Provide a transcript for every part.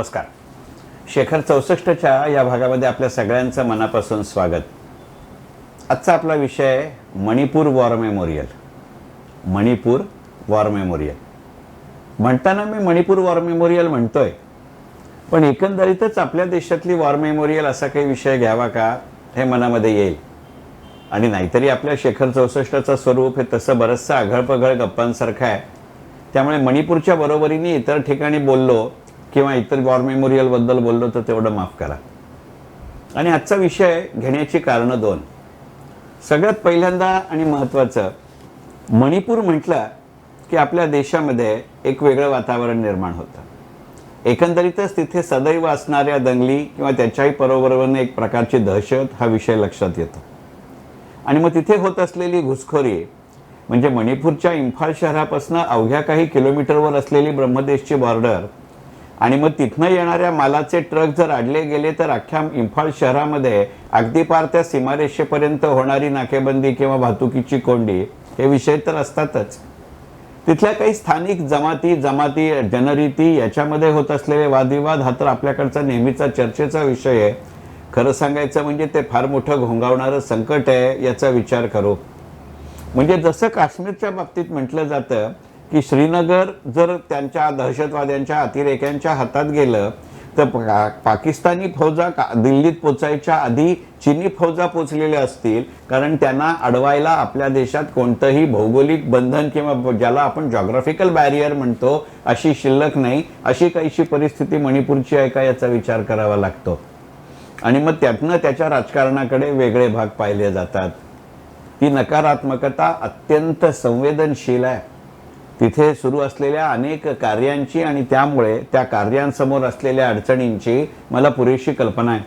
नमस्कार. शेखर चौसष्टच्या या भागामध्ये आपल्या सगळ्यांचं मनापासून स्वागत. आजचा आपला विषय Manipur war memorial. Manipur war memorial. म्हणताना मी मणिपूर वॉर मेमोरियल म्हणतोय पण एकंदरीतच आपल्या देशातली वॉर मेमोरियल असा काही विषय घ्यावा का हे मनामध्ये येईल. आणि नाहीतरी आपल्या शेखर चौसष्टचं स्वरूप हे तसं बरंचसं आघळपघळ गप्पांसारखं आहे. त्यामुळे मणिपूरच्या बरोबरीने इतर ठिकाणी बोललो किंवा इतर वॉर मेमोरियलबद्दल बोललो तर तेवढं माफ करा. आणि आजचा विषय घेण्याची कारणं दोन. सगळ्यात पहिल्यांदा आणि महत्त्वाचं मणिपूर म्हटलं की आपल्या देशामध्ये एक वेगळं वातावरण निर्माण होतं. एकंदरीतच तिथे सदैव असणाऱ्या दंगली किंवा त्याच्याही बरोबरीने एक प्रकारची दहशत हा विषय लक्षात येतो. आणि मग तिथे होत असलेली घुसखोरी म्हणजे मणिपूरच्या इम्फाळ शहरापासून अवघ्या काही किलोमीटरवर असलेली ब्रह्मदेशची बॉर्डर आणि मग तिथनं येणाऱ्या मालाचे ट्रक जर अडले गेले तर अख्ख्या इम्फाळ शहरामध्ये अगदी पार त्या सीमारेषेपर्यंत होणारी नाकेबंदी किंवा वाहतुकीची कोंडी हे विषय तर असतातच. तिथल्या काही स्थानिक जमाती जमाती जनरीती याच्यामध्ये होत असलेले वादविवाद हा तर आपल्याकडचा नेहमीचा चर्चेचा विषय आहे. खरं सांगायचं म्हणजे ते फार मोठं घोंगावणारं संकट आहे याचा विचार करू. म्हणजे जसं काश्मीरच्या बाबतीत म्हटलं जातं की श्रीनगर जर त्यांच्या दहशतवाद्यांच्या अतिरेक्यांच्या हातात गेलं तर पाकिस्तानी फौजा का- दिल्लीत पोचायच्या आधी चिनी फौजा पोचलेल्या असतील कारण त्यांना अडवायला आपल्या देशात कोणतंही भौगोलिक बंधन किंवा ज्याला आपण जॉग्राफिकल बॅरियर म्हणतो अशी शिल्लक नाही. अशी काहीशी परिस्थिती मणिपूरची आहे का याचा विचार करावा लागतो. आणि मग त्यातनं त्याच्या राजकारणाकडे वेगळे भाग पाहिले जातात. ती नकारात्मकता अत्यंत संवेदनशील आहे. तिथे सुरू असलेल्या अनेक कार्यांची आणि त्यामुळे त्या कार्यांसमोर असलेल्या अडचणींची मला पुरेशी कल्पना आहे.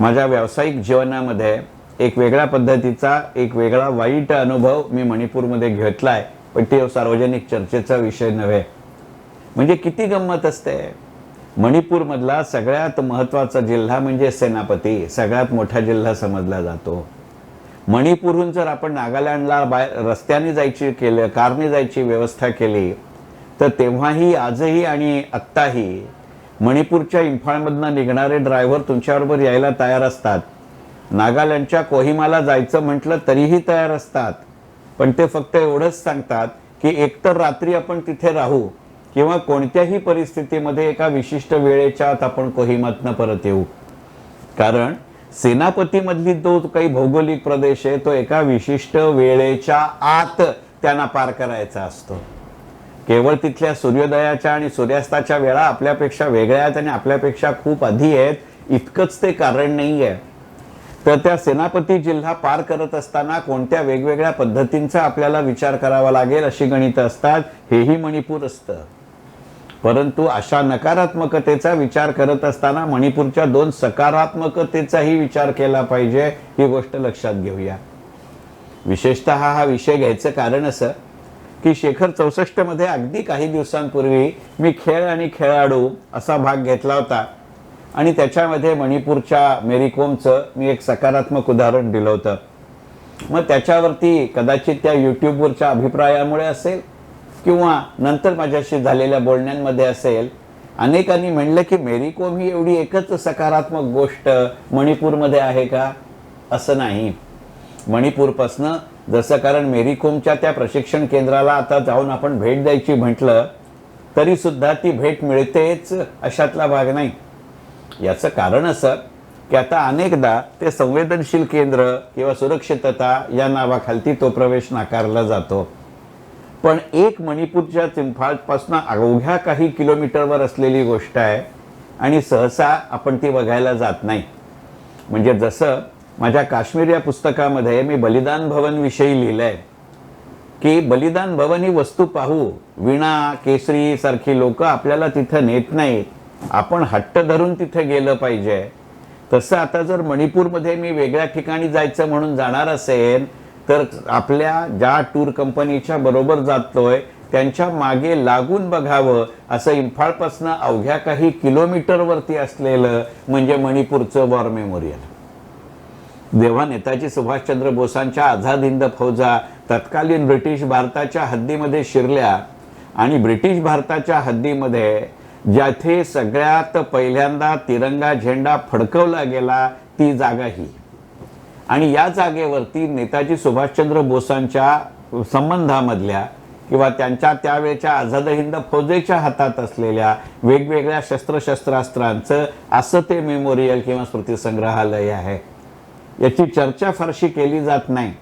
माझ्या व्यावसायिक जीवनामध्ये एक वेगळ्या पद्धतीचा एक वेगळा वाईट अनुभव मी मणिपूरमध्ये घेतला आहे पण ते सार्वजनिक चर्चेचा विषय नव्हे. म्हणजे किती गंमत असते. मणिपूरमधला सगळ्यात महत्त्वाचा जिल्हा म्हणजे सेनापती सगळ्यात मोठा जिल्हा समजला जातो. मणिपूरहून जर आपण नागालँडला बाय रस्त्याने जायची केलं कारने जायची व्यवस्था केली तर तेव्हाही आजही आणि आत्ताही मणिपूरच्या इम्फाळमधनं निघणारे ड्रायव्हर तुमच्याबरोबर यायला तयार असतात. नागालँडच्या कोहिमाला जायचं म्हटलं तरीही तयार असतात. पण ते फक्त एवढंच सांगतात की एकतर रात्री आपण तिथे राहू किंवा कोणत्याही परिस्थितीमध्ये एका विशिष्ट वेळेच्या आत आपण कोहिमातनं परत येऊ. कारण सेनापतीमधली जो काही भौगोलिक प्रदेश आहे तो एका विशिष्ट वेळेच्या आत त्यांना पार करायचा असतो. केवळ तिथल्या सूर्योदयाच्या आणि सूर्यास्ताच्या वेळा आपल्यापेक्षा वेगळ्या आहेत आणि आपल्यापेक्षा खूप आधी आहेत इतकंच ते कारण नाही आहे तर त्या सेनापती जिल्हा पार करत असताना कोणत्या वेगवेगळ्या पद्धतींचा आपल्याला विचार करावा लागेल अशी गणितं असतात हेही मणिपूर असतं. परंतु अशा नकारात्मकतेचा विचार करत असताना मणिपूरच्या दोन सकारात्मकतेचाही विचार केला पाहिजे ही गोष्ट लक्षात घेऊया. विशेषतः हा विषय घ्यायचं कारण असं की शेखर चौसष्टमध्ये अगदी काही दिवसांपूर्वी मी खेळ आणि खेळाडू असा भाग घेतला होता आणि त्याच्यामध्ये मणिपूरच्या मेरीकोमचं मी एक सकारात्मक उदाहरण दिलं होतं. मग त्याच्यावरती कदाचित त्या यूट्यूबवरच्या अभिप्रायामुळे असेल किंवा नंतर माझ्याशी झालेल्या बोलण्यांमध्ये असेल अनेकांनी म्हणलं की मेरी कोम ही एवढी एकच सकारात्मक गोष्ट मणिपूरमध्ये आहे का? असं नाही. मणिपूरपासनं जसं कारण मेरी कोमच्या त्या प्रशिक्षण केंद्राला आता जाऊन आपण भेट द्यायची म्हटलं तरी सुद्धा ती भेट मिळतेच अशातला भाग नाही. याचं कारण असं की आता अनेकदा ते संवेदनशील केंद्र किंवा सुरक्षितता या नावाखालती तो प्रवेश नाकारला जातो. पण एक मणिपूरच्या चिंफाळपासून अवघ्या काही किलोमीटरवर असलेली गोष्ट आहे आणि सहसा आपण ती बघायला जात नाही. म्हणजे जसं माझ्या काश्मीर या पुस्तकामध्ये मी बलिदान भवन विषयी लिहिलंय की बलिदान भवन ही वस्तू पाहू विणा केसरी सारखी लोक आपल्याला तिथं नेत नाहीत. आपण हट्ट धरून तिथे गेलं पाहिजे. तसं आता जर मणिपूरमध्ये मी वेगळ्या ठिकाणी जायचं म्हणून जाणार असेल तर आपल्या ज्या टूर कंपनीच्या बरोबर जातोय त्यांच्या मागे लागून बघावं असं इम्फाळपासनं अवघ्या काही किलोमीटरवरती असलेलं म्हणजे मणिपूरचं वॉर मेमोरियल. जेव्हा नेताजी सुभाषचंद्र बोसांच्या आझाद हिंद फौजा तत्कालीन ब्रिटिश भारताच्या हद्दीमध्ये शिरल्या आणि ब्रिटिश भारताच्या हद्दीमध्ये ज्याथे सगळ्यात पहिल्यांदा तिरंगा झेंडा फडकवला गेला ती जागा ही आणि या जागेवरती नेताजी सुभाषचंद्र बोसांच्या संबंधामधल्या किंवा त्यांच्या त्यावेळच्या आझाद हिंद फौजेच्या हातात असलेल्या वेगवेगळ्या शस्त्रशस्त्रास्त्रांचं असं ते मेमोरियल किंवा स्मृतिसंग्रहालय आहे. याची चर्चा फारशी केली जात नाही.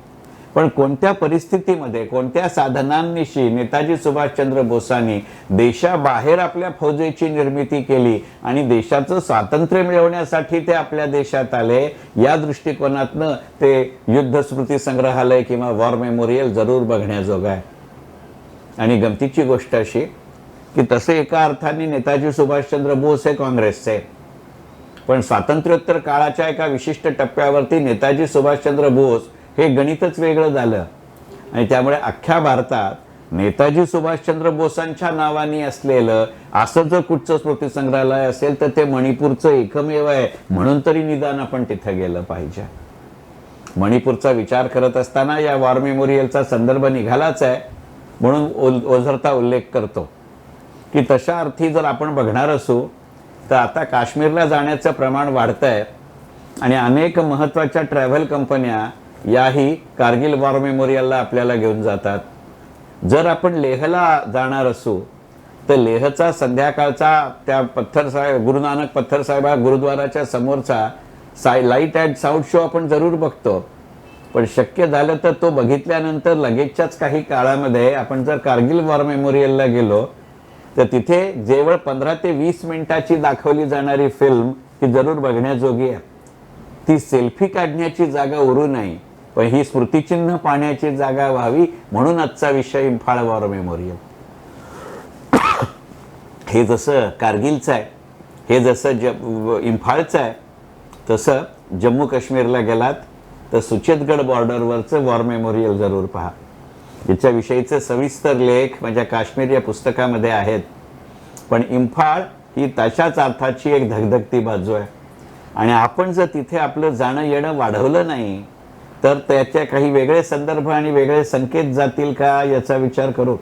पण कोणत्या परिस्थितीमध्ये कोणत्या साधनांनिशी नेताजी सुभाषचंद्र बोसांनी देशाबाहेर आपल्या फौजेची निर्मिती केली आणि देशाचं स्वातंत्र्य मिळवण्यासाठी ते आपल्या देशात आले या दृष्टिकोनातनं ते युद्ध स्मृती संग्रहालय किंवा वॉर मेमोरियल जरूर बघण्याजोगं आहे. आणि गमतीची गोष्ट अशी की तसे एका अर्थाने नेताजी सुभाषचंद्र बोस हे काँग्रेसचे. पण स्वातंत्र्योत्तर काळाच्या एका विशिष्ट टप्प्यावरती नेताजी सुभाषचंद्र बोस हे गणितच वेगळं झालं. आणि त्यामुळे अख्ख्या भारतात नेताजी सुभाषचंद्र बोसांच्या नावाने असलेलं असं जर कुठचं स्मृतीसंग्रहालय असेल तर ते मणिपूरचं एकमेव आहे. म्हणून तरी निदान आपण तिथं गेलं पाहिजे. मणिपूरचा विचार करत असताना या वॉर मेमोरियलचा संदर्भ निघालाच आहे. म्हणून ओल ओझरता उल्लेख करतो. की तशा अर्थी जर आपण बघणार असू तर आता काश्मीरला जाण्याचं प्रमाण वाढतं आहे आणि अनेक महत्त्वाच्या ट्रॅव्हल कंपन्या याही कारगिल वॉर मेमोरियलला आपल्याला घेऊन जातात. जर आपण लेहला जाणार असू तर लेहचा संध्याकाळचा त्या पत्थर साहेब गुरु नानक पत्थर साहेबा गुरुद्वाराच्या समोरचा साय लाइट अँड साऊंड शो आपण जरूर बघतो. पण शक्य झालं तर तो बघितल्यानंतर लगेचच्याच काही काळामध्ये आपण जर कारगिल वॉर मेमोरियलला गेलो तर तिथे जेवळ पंधरा ते वीस मिनिटाची दाखवली जाणारी फिल्म ही जरूर बघण्याजोगी आहे. ती सेल्फी काढण्याची जागा उरू नाही. पण ही स्मृतिचिन्ह पाहण्याची जागा व्हावी म्हणून आजचा विषय इम्फाळ वॉर मेमोरियल हे जसं कारगिलचं आहे हे जसं ज इम्फाळचं आहे तसं जम्मू काश्मीरला गेलात तर सुचेतगड बॉर्डरवरचं वॉर मेमोरियल जरूर पहा. याच्याविषयीचे सविस्तर लेख माझ्या काश्मीर या पुस्तकामध्ये आहेत. पण इम्फाळ ही तशाच अर्थाची एक धगधगती बाजू आहे. आणि आपण जर तिथे आपलं जाणं येणं वाढवलं नाही तर त्याच्या काही वेगळे संदर्भ आणि वेगळे संकेत जातील का याचा विचार करू.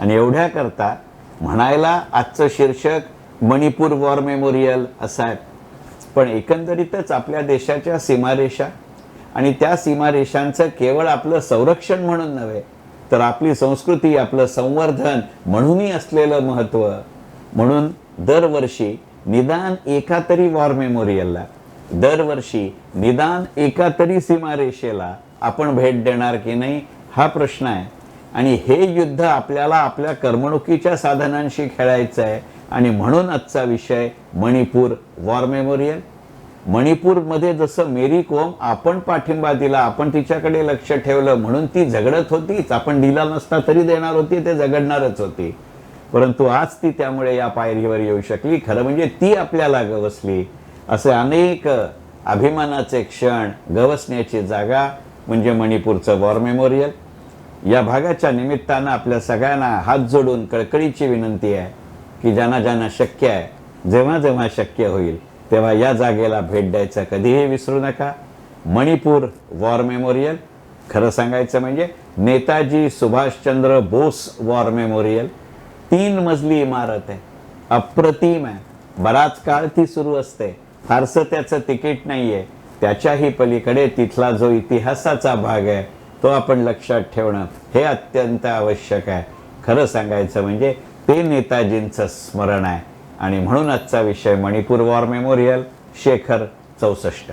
आणि एवढ्या करता म्हणायला आजचं शीर्षक मणिपूर वॉर मेमोरियल असं आहे. पण एकंदरीतच आपल्या देशाच्या सीमारेषा आणि त्या सीमारेषांचं केवळ आपलं संरक्षण म्हणून नव्हे तर आपली संस्कृती आपलं संवर्धन म्हणूनही असलेलं महत्त्व म्हणून दरवर्षी निदान एका तरी वॉर मेमोरियलला दरवर्षी निदान एका तरी सीमारेषेला आपण भेट देणार की नाही हा प्रश्न आहे. आणि हे युद्ध आपल्याला आपल्या करमणुकीच्या साधनांशी खेळायचं आहे. आणि म्हणून आजचा विषय मणिपूर वॉर मेमोरियल. मणिपूरमध्ये जसं मेरी कोम आपण पाठिंबा दिला आपण तिच्याकडे लक्ष ठेवलं म्हणून ती झगडत होतीच आपण दिला नसता तरी देणार होती ते झगडणारच होती. परंतु आज ती त्यामुळे या पायरीवर येऊ शकली. खरं म्हणजे ती आपल्याला गवसली. असे अनेक अभिमानाचे क्षण गवसण्याची जागा म्हणजे मणिपूरचं वॉर मेमोरियल. या भागाच्या निमित्तानं आपल्या सगळ्यांना हात जोडून कळकळीची विनंती आहे की ज्यांना ज्यांना शक्य आहे जेव्हा जेव्हा शक्य होईल तेव्हा या जागेला भेट द्यायचा कधीही विसरू नका. Manipur war memorial. खरं सांगायचं म्हणजे नेताजी सुभाषचंद्र बोस वॉर मेमोरियल. तीन मजली इमारत आहे. अप्रतिम आहे. बराच काळ ती सुरू असते. फारसं त्याचं तिकीट नाही आहे त्याच्याही पलीकडे तिथला जो इतिहासाचा भाग आहे तो आपण लक्षात ठेवणं हे अत्यंत आवश्यक आहे. खरं सांगायचं म्हणजे ते नेताजींचं स्मरण आहे. आणि म्हणून आजचा विषय मणिपूर वॉर मेमोरियल शेखर चौसष्ट.